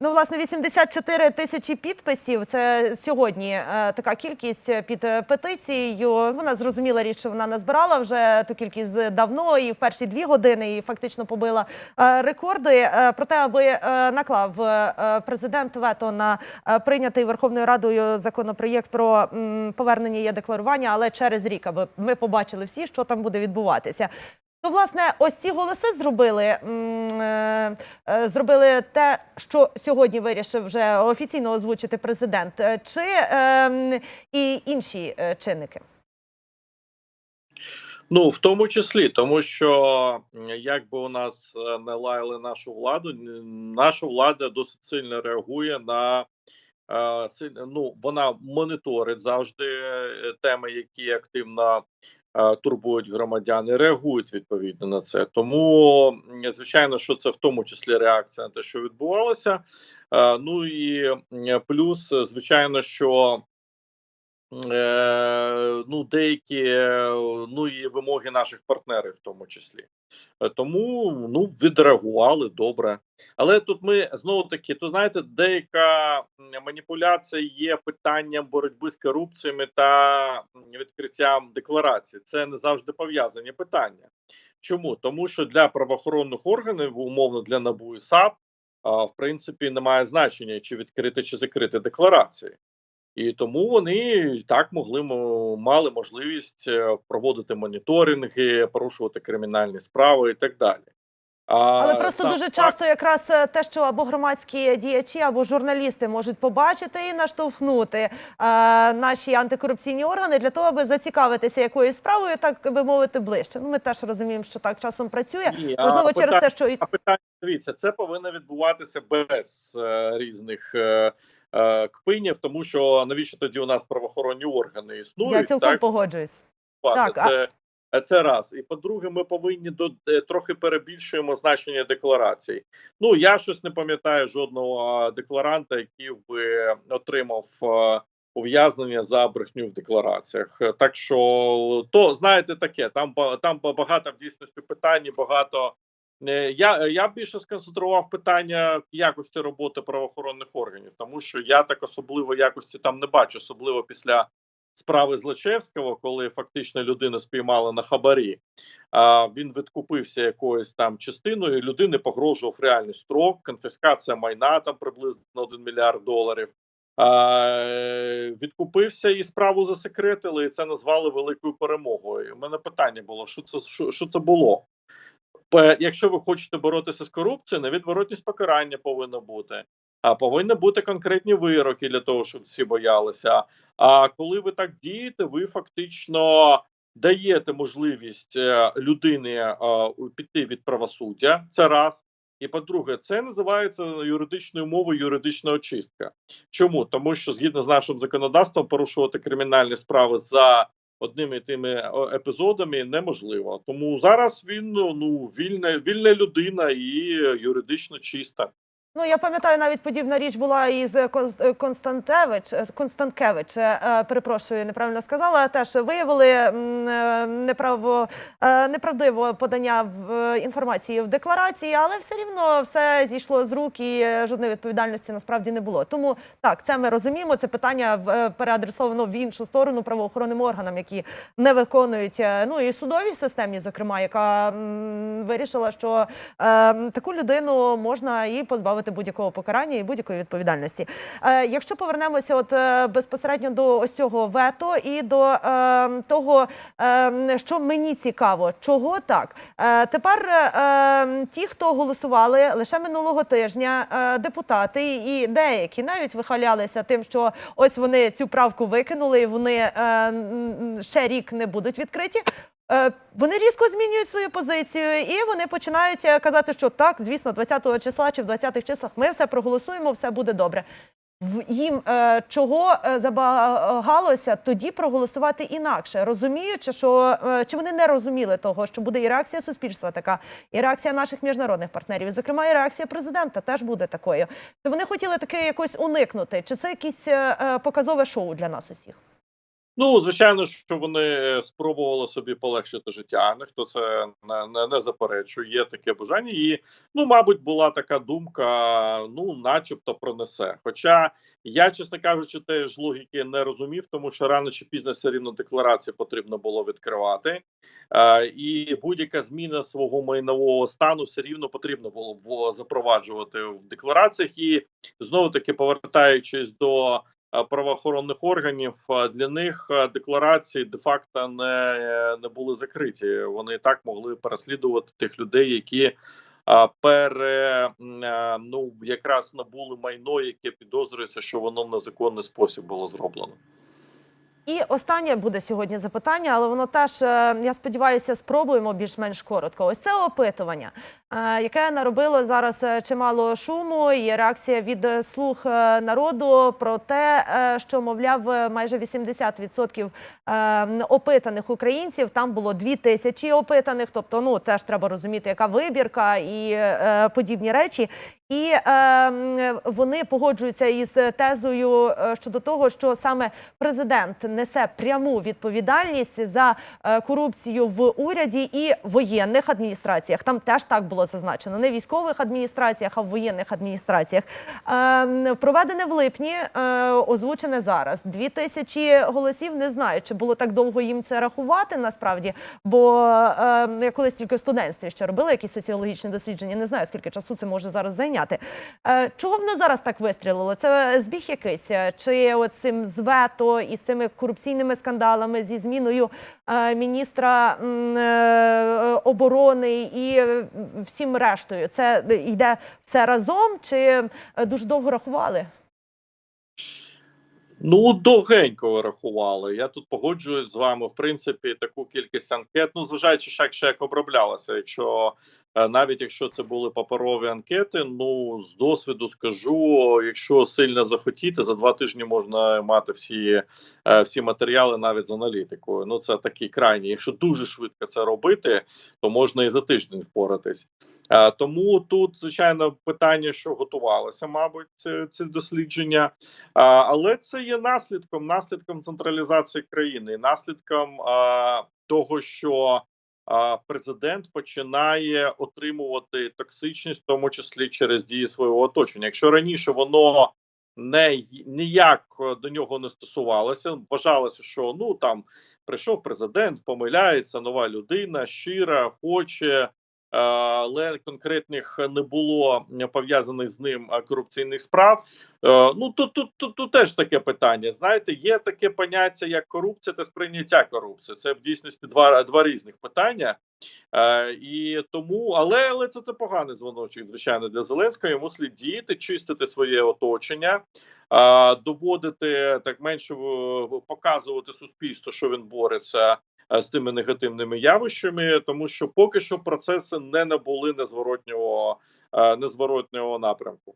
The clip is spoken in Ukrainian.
Ну, власне, 84 тисячі підписів. Це сьогодні е, така кількість під е, петицією. Вона зрозуміла річ, що вона назбирала вже ту кількість давно і в перші дві години і фактично побила е, рекорди. Е, Проте, аби е, наклав е, президент вето на е, прийнятий Верховною Радою законопроєкт про м, повернення є декларування, але через рік, аби ми побачили всі, що там буде відбуватися. То, власне, ось ці голоси зробили, е, е, зробили те, що сьогодні вирішив вже офіційно озвучити президент, Е, чи е, і інші чинники. Ну, в тому числі, тому що як би у нас не лаяли нашу владу, наша влада досить сильно реагує на ну, вона моніторить завжди теми, які активно турбують громадян, і реагують відповідно на це. Тому, звичайно, що це в тому числі реакція на те, що відбувалося. Е, Ну і плюс, е, звичайно, що е, ну, деякі е, ну і вимоги наших партнерів, в тому числі. Е, Тому ну відреагували добре. Але тут ми знову таки, то знаєте, деяка маніпуляція є питанням боротьби з корупціями та відкриттям декларацій. Це не завжди пов'язані питання. Чому? Тому що для правоохоронних органів, умовно для НАБУ і САП, в принципі, немає значення, чи відкрити, чи закрити декларації. І тому вони так могли мали можливість е, проводити моніторинги, порушувати кримінальні справи і так далі. А Але просто сам дуже часто якраз е, те, що або громадські діячі, або журналісти можуть побачити і наштовхнути е, наші антикорупційні органи для того, аби зацікавитися якоюсь справою, так би мовити, ближче. Ну, ми теж розуміємо, що так часом працює. Ні, а Можливо, через питання- те, що А питання дивіться, це повинно відбуватися без е, різних е, кпинів, тому що навіщо тоді у нас правоохоронні органи існують? я цілком так? погоджуюсь. Так, Так, це, а... це раз. І по-друге, ми повинні до е, трохи перебільшуємо значення декларацій. Ну я щось не пам'ятаю жодного декларанта, який би отримав ув'язнення за брехню в деклараціях. Е, Так що то знаєте таке, там там багато в дійсності питань, багато. Е, Я, я більше сконцентрував питання якості роботи правоохоронних органів, тому що я так особливо якості там не бачу, особливо після справи Злочевського, коли фактично людину спіймали на хабарі. А він відкупився якоюсь там частиною. Людини погрожував реальний строк, конфіскація майна там приблизно 1 мільярд доларів. Е, відкупився і справу засекретили, і це назвали великою перемогою. У мене питання було: що це що, що це було? Пе- Якщо ви хочете боротися з корупцією, невідворотність покарання повинно бути. А повинні бути конкретні вироки для того, щоб всі боялися. А коли ви так дієте, ви фактично даєте можливість е, людині е, піти від правосуддя. Це раз. І по-друге, це називається юридичною мовою юридична очистка. Чому? Тому що згідно з нашим законодавством порушувати кримінальні справи за одними тими епізодами неможливо. Тому зараз він ну, ну вільна, вільна людина і юридично чиста. Ну, я пам'ятаю, навіть подібна річ була із Кон- е, Константевич, е, Констанкевич, е, е, перепрошую, неправильно сказала. Теж виявили неправо, неправдиво подання в інформації в декларації, але все рівно все зійшло з рук і жодної відповідальності насправді не було. Тому так, це ми розуміємо. Це питання переадресовано в іншу сторону правоохоронним органам, які не виконують ну і судовій системі, зокрема, яка вирішила, що таку людину можна і позбавити будь-якого покарання і будь-якої відповідальності. Е, якщо повернемося, от е, безпосередньо до ось цього вето і до е, того, що мені цікаво, чого так тепер е, ті, хто голосували лише минулого тижня, депутати і деякі навіть вихвалялися тим, що ось вони цю правку викинули, і вони ще рік не будуть відкриті. Е, Вони різко змінюють свою позицію, і вони починають е, казати, що так, звісно, 20-го числа чи в 20-х числах ми все проголосуємо, все буде добре. Їм е, чого забагалося тоді проголосувати інакше, розуміючи, що чи вони не розуміли того, що буде і реакція суспільства така, і реакція наших міжнародних партнерів, зокрема, і реакція президента теж буде такою. Чи вони хотіли таке якось уникнути? Чи це якесь показове шоу для нас усіх? Ну, звичайно, що вони спробували собі полегшити життя. Ніхто це не, не, не заперечує. Є таке бажання, і ну, мабуть, була така думка: ну, начебто, пронесе. Хоча я, чесно кажучи, теж логіки не розумів, тому що рано чи пізно все рівно декларації потрібно було відкривати, е, і будь-яка зміна свого майнового стану все рівно потрібно було запроваджувати в деклараціях. І знову таки повертаючись до е, правоохоронних органів, е, для них е, декларації де-факто не, не були закриті. Вони і так могли переслідувати тих людей, які а, пере е, ну якраз набули майно, яке підозрюється, що воно в незаконний спосіб було зроблено. І останнє буде сьогодні запитання, але воно теж, е, я сподіваюся, спробуємо більш-менш коротко. Ось це опитування, е, яке наробило зараз е, чимало шуму. І реакція від слуг народу про те, що мовляв, майже 80% е, опитаних українців. Там було 2 тисячі опитаних. Тобто, ну теж треба розуміти, яка вибірка і подібні речі. І е, вони погоджуються із тезою е, щодо того, що саме президент несе пряму відповідальність за е, корупцію в уряді і воєнних адміністраціях. Там теж так було зазначено. Не військових адміністраціях, а в воєнних адміністраціях. Е, проведене в липні, е, озвучене зараз. Дві тисячі голосів. Не знаю, чи було так довго їм це рахувати насправді. Бо е, я колись тільки в студентстві ще робила якісь соціологічні дослідження. Не знаю, скільки часу це може зараз зайняти. Е, чого воно зараз так вистрілило? Це збіг якийсь? Е, Чи цим з вето і з цими корупційними скандалами зі зміною е, міністра оборони і всім рештою? Це йде все разом, чи дуже довго рахували? Ну, довгенько рахували. Я тут погоджуюсь з вами. В принципі, таку кількість анкет, ну зважаючи, як як оброблялося. Якщо навіть якщо це були паперові анкети, ну з досвіду скажу, якщо сильно захотіти, за два тижні можна мати всі, е, всі матеріали навіть з аналітикою. Ну це такий крайній. Якщо дуже швидко це робити, то можна і за тиждень впоратись. Е, Тому тут, звичайно, питання, що готувалося, мабуть, це дослідження, але це є наслідком наслідком централізації країни, наслідком того, що президент починає отримувати токсичність, в тому числі через дії свого оточення. Якщо раніше воно не ніяк е, до нього не стосувалося, вважалося, що ну там прийшов президент, помиляється, нова людина, щира, хоче. Е, Але конкретних не було пов'язаних з ним е, корупційних справ. Е, Ну тут, тут, тут, тут теж таке питання. Знаєте, є таке поняття як корупція та сприйняття корупції. Це в дійсності два, два різних питання. І тому, але, але це, це поганий дзвоночок, звичайно, для Зеленського. Йому слід діяти, чистити своє оточення, доводити так менше показувати суспільству, що він бореться з тими негативними явищами, тому що поки що процеси не набули незворотнього, е, незворотнього напрямку.